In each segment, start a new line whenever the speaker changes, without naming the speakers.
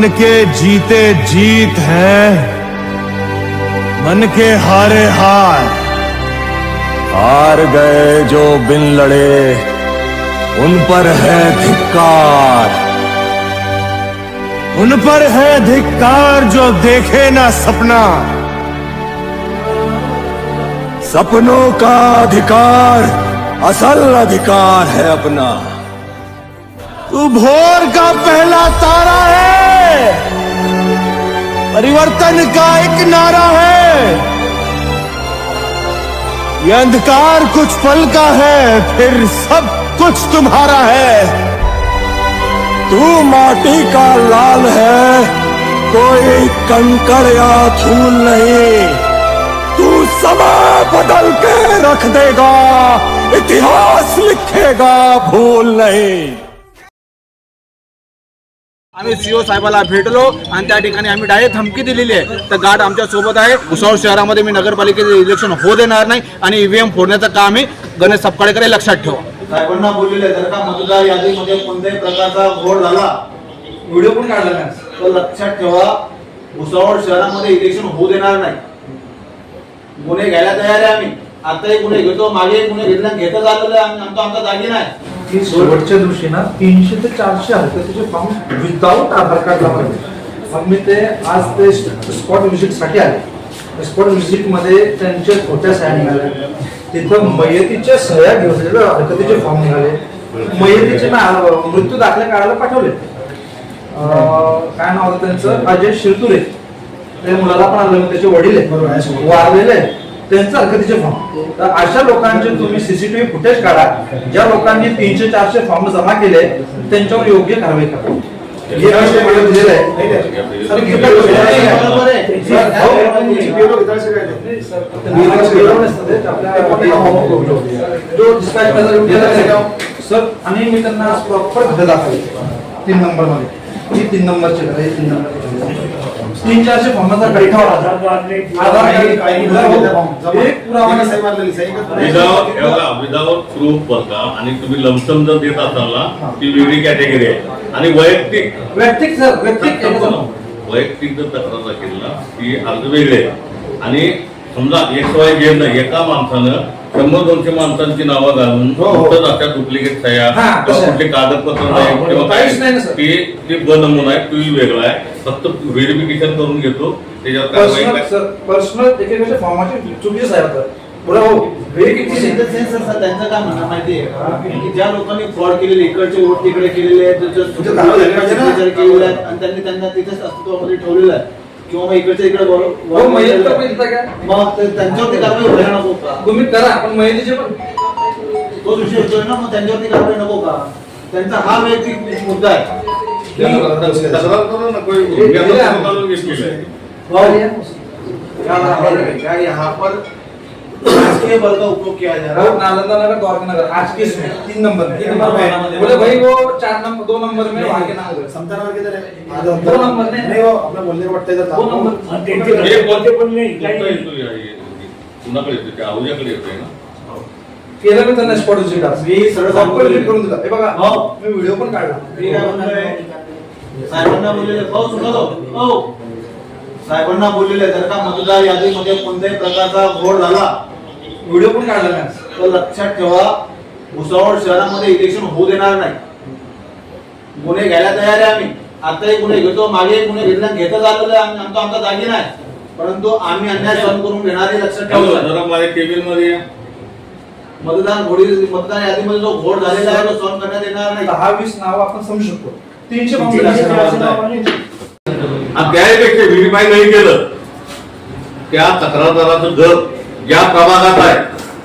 मन के जीते जीत है। मन के हारे हार। हार गए जो बिन लड़े, उन पर है धिक्कार। उन पर है धिक्कार जो देखे ना सपना। सपनों का अधिकार, असल अधिकार है अपना। तू भोर का पहला तारा है। परिवर्तन का एक नारा है। ये अंधकार कुछ पल का है, फिर सब कुछ तुम्हारा है। तू माटी का लाल है, कोई कंकड़ या धूल नहीं। तू समय बदल के रख देगा, इतिहास लिखेगा, भूल नहीं।
आम्ही सीओ साहेबाला भेटलो आणि त्या ठिकाणी आम्ही डायरेक्ट धमकी दिलेली आहे. तर गाठ आमच्यासोबत आहे. भुसावळ शहरामध्ये मी नगरपालिकेचे इलेक्शन होऊ देणार नाही आणि ईव्हीएम फोडण्याचं काम आम्ही गणेश सपकाळेकडे लक्षात ठेवा. साहेबांना बोललेले जर का मतदार यादीमध्ये कोणत्याही प्रकारचा घोड झाला व्हिडिओ पण काढला नाही. तर लक्षात ठेवा भुसावळ शहरामध्ये इलेक्शन होऊ देणार नाही. गुन्हे घ्यायला तयार आहे आम्ही. आताही गुन्हे घेतो मागे गुन्हे घेतला घेतच आलेलं आहे आमचा आमचा दागी नाही
की शेवटच्या दिवशी ना तीनशे ते चारशे हरकतीचे फॉर्म विदाऊट आधार कार्ड लावायचे मग मी ते आज ते स्पॉट व्हिजिटसाठी आले. स्पॉट व्हिजिटमध्ये त्यांच्या खोट्या सह्या निघाल्या. तिथं मयतीच्या सह्या घेतलेले हरकतीचे फॉर्म निघाले. मयतीचे ना मृत्यू दाखले काढायला पाठवले. काय नाव होतं त्यांचं? अजय शिरतुरे. ते मुलाला पण आलं त्याचे वडील आहे. वारलेले आहे. त्यांचं हरकतीचे फॉर्म तर अशा लोकांचे तुम्ही सीसीटीव्ही फुटेज काढा ज्या लोकांनी तीनशे चारशे फॉर्म जमा केले त्यांच्यावर योग्य कारवाई करा हे असे मला दिलेलं आहे. सर, हो, आणि मी त्यांना प्रॉपर घर दाखवले तीन नंबरमध्ये ही तीन नंबरचे घर तीन आहे. तीन चारशे फॉर्माचा गैठावर आधार कार्ड, हो, एक पुरावा नसेल.
विदाउट प्रूफ बघा आणि तुम्ही लमसम जर देत असाल ना ती वेगळी कॅटेगरी आहे. आणि वैयक्तिक
वैयक्तिक सर वैयक्तिक
वैयक्तिक जर तक्रार दाखल ना ती अर्ज वेगळे आहे. आणि समजा एक्स वाय झेड नाही एका माणसानं शंभर दोनशे माणसांची नावं घालून. फक्त डुप्लिकेट
हा, तशा.
कुठले कागदपत्र नाही किंवा
काहीच नाही ना, सर.
ते ते ब नमुना आहे तोही वेगळा आहे. फक्त व्हेरिफिकेशन करून घेतो त्याच्यावर
पर्सनल एकेकाच्या फॉर्माचे चुकीचे हो
त्यांचं त्यांचं काय म्हणणं माहितीये का? ज्या लोकांनी फ्रॉड केलेले इकडचे वोट तिकडे केलेले आहेत आहेत आणि त्यांनी त्यांना तिथेच अस्तित्वामध्ये ठेवलेलं आहे. किंवा मग इकडच्या इकडे
हो
मग त्यांच्यावरती कारवाई व्हायला नको. का
तुम्ही करा पण महिलेचे पण
तो विषय होतोय ना मग त्यांच्यावरती कारवाई नको का? त्यांचा हा वैयक्तिक मुद्दा आहे.
तक्रार करू नको मी आता स्वतःहून घेतलेलं आहे.
क्या यहाँ पर राजकीय बल का उपयोग किया जा रहा
वो
है
नालंदा नगर द्वारका नगर आज तीन नंबर में.
तीन नंबर में।
बोले भाई वो चार नंबर दो नंबर में वहाँ के नाम दो
समतानगर किधर है?
दो नंबर में
नहीं वो अपना बोलने को पड़ता इधर
दो नंबर
कोणते पण नाही कुणाकडे येतो आहुजाकडे ना?
केलं मी त्यांना स्पॉट
मी
विजिट करून दिला हे बघा
हो.
मी व्हिडिओ पण काढला.
मी काय म्हणतोय, साहेबांना बोललेले हो साहेबांना बोललेले जर का मतदार यादीमध्ये कोणत्याही प्रकारचा घोड झाला
व्हिडिओ पण काढला मी
तर लक्षात ठेवा भुसावळ शहरामध्ये इलेक्शन होऊ देणार नाही. गुन्हे घ्यायला तयार आहे आम्ही. आताही गुन्हे घेतो मागे गुन्हे घेतला घेतच आलेलं आहे आम्ही आमचा आमचा दागी नाही. परंतु आम्ही अन्याय सहन करून घेणारे लक्षात ठेवा.
मध्ये.
मतदान घोडी मतदार यादीमध्ये जो घोड झालेला आहे तो सहन करण्यात येणार नाही.
दहा वीस नाव आपण समजू शकतो. तीनशे
त्यापेक्षा नाही केलं. त्या तक्रारदाराचं घर ज्या प्रभागात आहे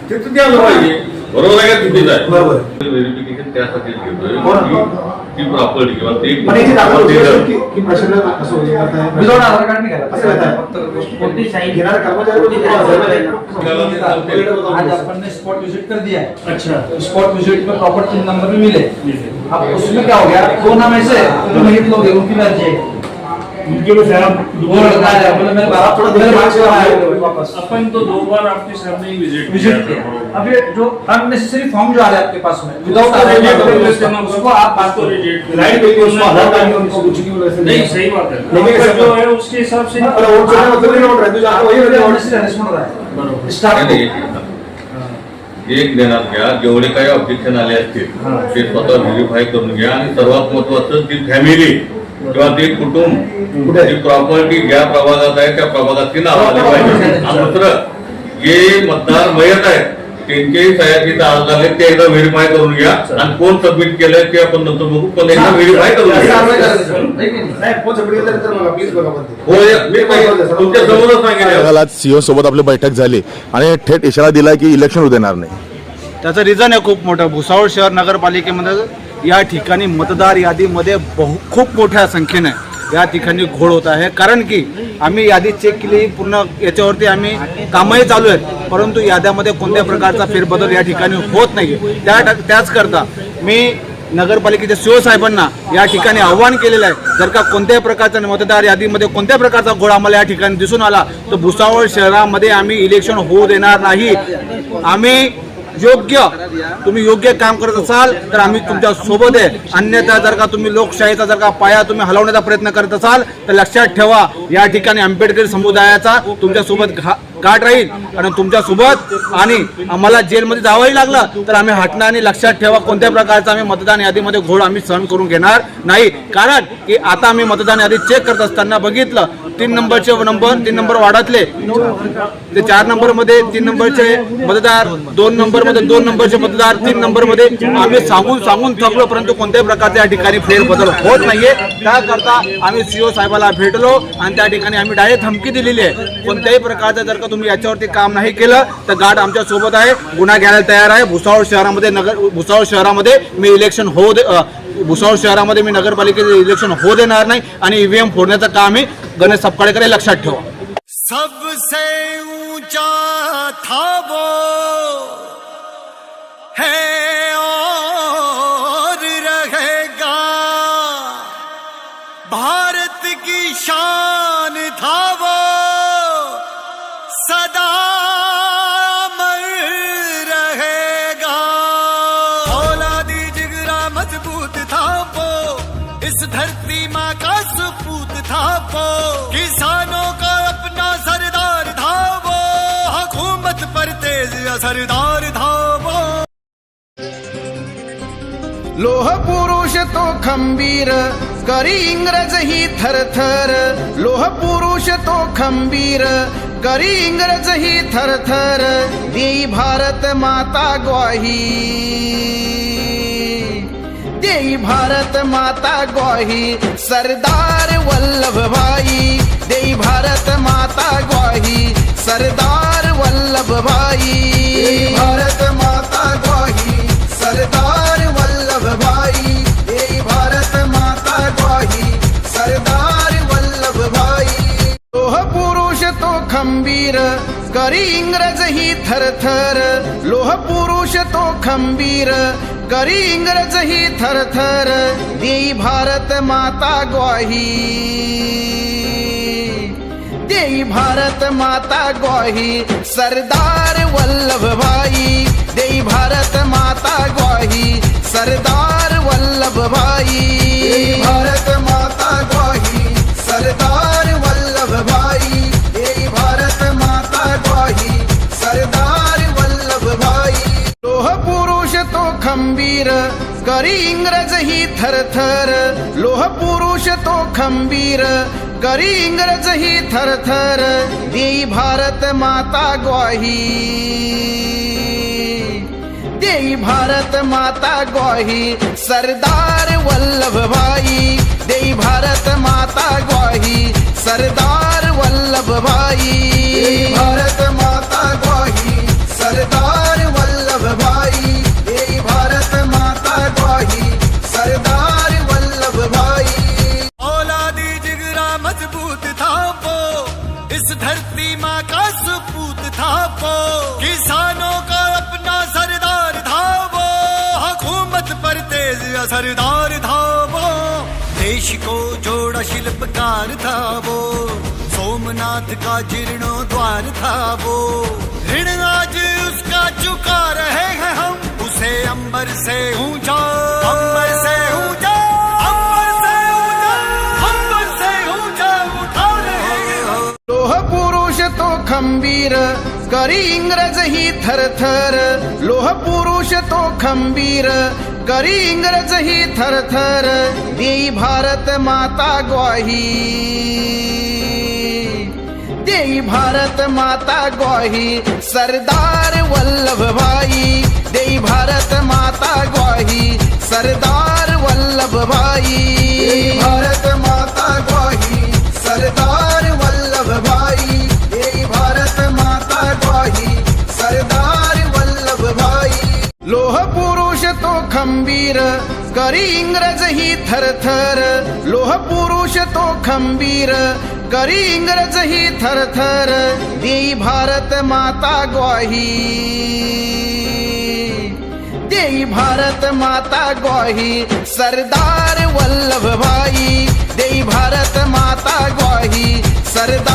तिथं द्यायला पाहिजे. बरोबर आहे का चुकीचं आहे?
बरोबर.
व्हेरिफिकेशन घेतोय. की ती प्रॉपर्टी किंवा ते
पण इथे दाखवलं होतं
consider-
की की प्रशासन असं होईल करत आहे.
विदाउट आधार कार्ड निघाला.
असं होतं.
फक्त कोणती साईन?
घेणारे कर्मचारी को किती
आज अपन ने स्पॉट विजिट कर दिया. है अच्छा. स्पॉट विजिट में प्रॉपर तीन नंबर भी मिले अब उसमें क्या हो गया दो नाम ऐसे जो नहीं लोग हैं उनकी मर्जी है
उनके भी साहब
वो लड़का है बोले मेरे बाप थोड़ा देर बाद से वापस.
अपन तो दो बार आपके सामने ही विजिट
विजिट किया अब ये जो अननेसेसरी फॉर्म जो आ रहा है आपके पास में विदाउट
हैं
उसको आप बात
देते
पे
हैं।
उसको आधार कार्ड में उनको कुछ नहीं वैसे
नहीं सही बात है
लेकिन
जो है उसके हिसाब से
अरे वो छोटा मतलब नहीं नोट रहते जो आपको वही
हरेसमेंट हो रहा है
बरोबर.
स्टार्ट
एक ध्यानात घ्या जेवढे काही ऑब्जेक्शन आले असतील ते स्वतः व्हेरीफाय करून घ्या. आणि सर्वात महत्वाचं ती फॅमिली किंवा ते कुटुंब? जी प्रॉपर्टी ज्या प्रभागात आहे त्या प्रभागात ती नाव आली पाहिजे दुसरं जे मतदार मयत आहेत त्यांचेही सह्याची अर्ज झाले ते एकदा व्हेरीफाय करून घ्या. आणि कोण सबमिट केलंय ते आपण नंतर बघू. पण एकदा व्हेरीफाय करून घ्या.
ते.
हो
सीओ सोबत आपली बैठक झाली आणि थेट इशारा दिला की इलेक्शन होऊ देणार नाही.
त्याचं रिझन आहे खूप मोठं. भुसावळ शहर नगरपालिकेमध्ये या ठिकाणी मतदार यादीमध्ये बहु खूप मोठ्या संख्येने या ठिकाणी घोळ होत आहे. कारण की आम्ही यादी चेक केली पूर्ण याच्यावरती आम्ही कामही चालू आहेत. परंतु याद्यामध्ये कोणत्या प्रकारचा फेरबदल या ठिकाणी होत नाही त्या त्याचकरता मी नगरपालिकेच्या सीओ साहेबांना या ठिकाणी आव्हान केलेलं आहे. जर का कोणत्याही प्रकारचा मतदार यादीमध्ये कोणत्या प्रकारचा घोळ आम्हाला या ठिकाणी दिसून आला तर भुसावळ शहरामध्ये आम्ही इलेक्शन होऊ देणार नाही. आम्ही योग्य तुम्ही योग्य काम करत असाल तर आम्ही तुमच्यासोबत आहे. अन्यथा जर का तुम्ही लोकशाहीचा जर का पाया तुम्ही हलवण्याचा प्रयत्न करत असाल तर लक्षात ठेवा या ठिकाणी आंबेडकरी समुदायाचा तुमच्यासोबत घा गाठ राहील. आणि तुमच्यासोबत आणि आम्हाला जेलमध्ये जावंही लागलं तर आम्ही हटणार आणि लक्षात ठेवा कोणत्या प्रकारचा आम्ही मतदान यादीमध्ये घोळ आम्ही सहन करून घेणार नाही. कारण की आता आम्ही मतदान यादी चेक करत असताना बघितलं तीन नंबरचे नंबर तीन नंबर वाढतले. ते चार नंबरमध्ये तीन नंबरचे मतदार दोन नंबरमध्ये दोन नंबरचे मतदार तीन नंबरमध्ये आम्ही सांगून सांगून थकलो परंतु कोणत्याही प्रकारच्या या ठिकाणी फेरबदल होत नाहीये. त्याकरता आम्ही सीओ साहेबाला भेटलो आणि त्या ठिकाणी आम्ही डायरेक्ट धमकी दिलेली आहे. कोणत्याही प्रकारचं जर का तुम्ही याच्यावरती काम नाही केलं तर गाठ आमच्यासोबत आहे गुन्हा घ्यायला तयार आहे. भुसावळ शहरामध्ये नगर भुसावळ शहरामध्ये मी इलेक्शन होऊ दे भुसावळ शहरामध्ये मी नगरपालिकेचे इलेक्शन होऊ देणार नाही आणि ईव्हीएम फोडण्याचं काम हे गणेश सपकाळेकडे लक्षात ठेवा.
सबसे ऊँचा था वो है और रहेगा। भारत की शान था वो सदा अमर रहेगा। औलादी जिगरा मज़बूत था वो, इस धरती थापो किसानों का अपना सरदार धावो हकूमत हुकूमत पर तेज असरदार धावो
लोह पुरुष तो खंबीर करी इंग्रज ही थरथर। लोह पुरुष तो खंबीर करी इंग्रज ही थरथर। दी भारत माता ग्वाही। देई भारत माता ग्वाही सरदार वल्लभ भाई। देई भारत माता ग्वाही सरदार वल्लभ भाई। भारत माता ग्वाही सरदार वल्लभ भाई। देई भारत माता ग्वाही सरदार वल्लभ भाई। लोह पुरुष तो खंबीर, करी इंग्रज ही थर थर। लोह पुरुष तो खंबीर करी इंग्रज ही थरथर देई भारत माता ग्वाही. देई भारत माता ग्वाही सरदार वल्लभ भाई. देई भारत माता ग्वाही सरदार वल्लभ भाई. भारत माता ग्वाही सरदार खंबीर करी इंग्रज ही थरथर. लोह पुरुष तो खंबीर करी इंग्रज ही थरथर. देई भारत माता ग्वाही. देई भारत माता ग्वाही. सरदार वल्लभ भाई. देई भारत माता ग्वाही. सरदार वल्लभ
हुकूमत पर तेज देश को जोड़ शिल्पकार था वो सोमनाथ का जीर्णोद्वार था वो ऋण आज उसका चुका रहे हैं हम उसे अंबर से ऊंचा अंबर से ऊंचा अंबर
लोह पुरुष तो खंबीर करी इंग्रज ही थरथर। लोह पुरुष तो खंबीर करी इंग्रज ही थर थर देई भारत माता ग्वाही। देई भारत माता ग्वाही, सरदार वल्लभ भाई। देई भारत माता ग्वाही, सरदार वल्लभ भाई। भारत माता ग्वाही, सरदार वल्लभ भाई। देई भारत माता ग्वाही, सरदार वल्लभ भाई। लोह पुरुष तो खंबीर करी इंग्रज ही थरथर. लोह पुरुष तो खंबीर करी इंग्रज ही थरथर. देई भारत माता ग्वाही. देई भारत माता ग्वाही. सरदार वल्लभ भाई देई भारत माता ग्वाही. सरदार